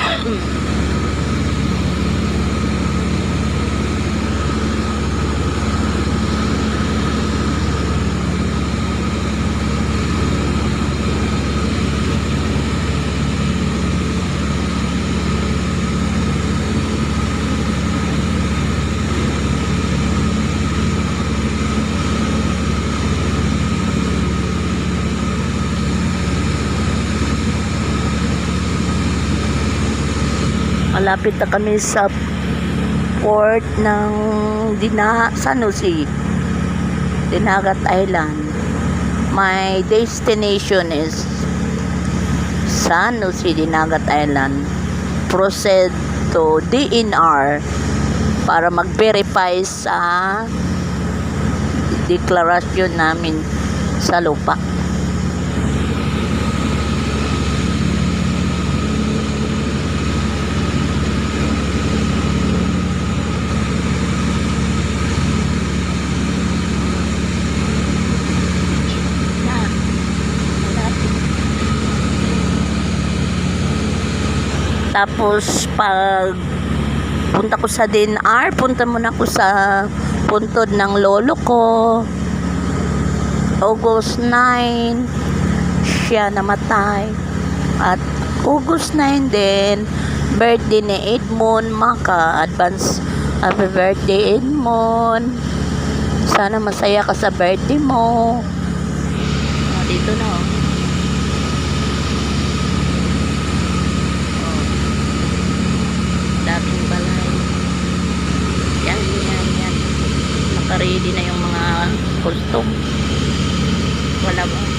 Mm-hmm. Malapit na kami sa port ng Dina, San Jose. Dinagat Island. My destination is San Jose, Dinagat Island. Proceed to DNR para mag-verify sa deklarasyon namin sa lupa. Tapos pag punta ko sa DNR, punta muna ako sa puntod ng lolo ko. August 9, siya namatay. At August 9 din, birthday ni Edmond Maka. Advance happy birthday Edmond. Sana masaya ka sa birthday mo. Oh, dito na oh. Nakaready na yung mga custom. Wala ba?